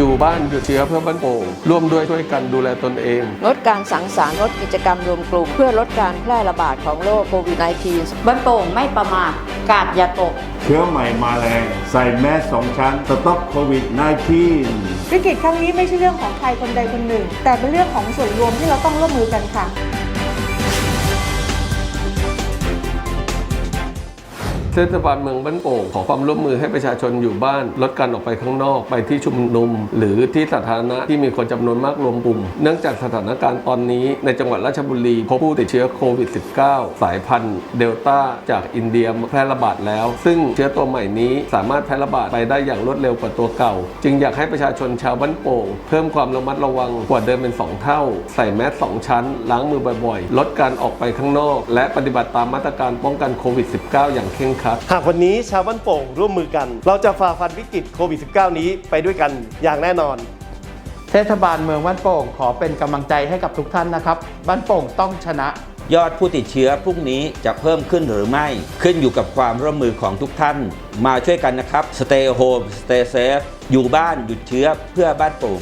อยู่บ้านหยุดเชื้อเพื่อบ้านโป่งร่วมด้วยช่วยกันดูแลตนเอง ลดการสังสรรค์ลดกิจกรรมรวมกลุ่ม เพื่อลดการแพร่ระบาดของโรคโควิด -19 บ้านโป่งไม่ประมาทกาดอย่าตก เชื้อใหม่มาแรง ใส่แมสสองชั้น สต็อปโควิด -19 วิกฤตครั้งนี้ไม่ใช่เรื่องของใครคนใดคนหนึ่ง แต่เป็นเรื่องของส่วนรวมที่เราต้องร่วมมือกันค่ะ เทศบาลเมืองบ้านโป่งขอความร่วมมือให้ประชาชนอยู่บ้านลดการออกไปข้างนอกไปที่ชุมนุม หรือที่สาธารณะที่มีคนจำนวนมากรวมกลุ่ม เนื่องจากสถานการณ์ตอนนี้ในจังหวัดราชบุรีพบผู้ติดเชื้อโควิด -19 สายพันธุ์เดลต้าจากอินเดียแพร่ระบาดแล้ว ซึ่งเชื้อตัวใหม่นี้สามารถแพร่ระบาดไปได้อย่างรวดเร็วกว่าตัวเก่า จึงอยากให้ประชาชนชาวบ้านโป่งเพิ่มความระมัดระวังกว่าเดิมเป็น 2 เท่า ใส่แมสสองชั้น ล้างมือบ่อยๆ ลดการออกไปข้างนอก และปฏิบัติตามมาตรการป้องกันโควิด -19 อย่างเคร่งครัดหากวันนี้ชาวบ้านโป่งร่วมมือกัน เราจะฝ่าฟันวิกฤตโควิด -19 นี้ไปด้วยกันอย่างแน่นอน เทศบาลเมืองบ้านโป่งขอเป็นกำลังใจให้กับทุกท่านนะครับ บ้านโป่งต้องชนะ ยอดผู้ติดเชื้อพรุ่งนี้จะเพิ่มขึ้นหรือไม่ ขึ้นอยู่กับความร่วมมือของทุกท่าน มาช่วยกันนะครับ Stay home Stay safe อยู่บ้านหยุดเชื้อเพื่อบ้านโป่ง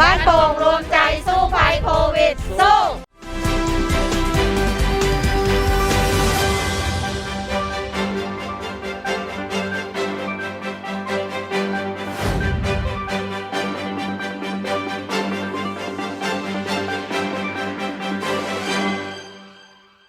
บ้านโป่งรวมใจสู้ภัยโควิดสู้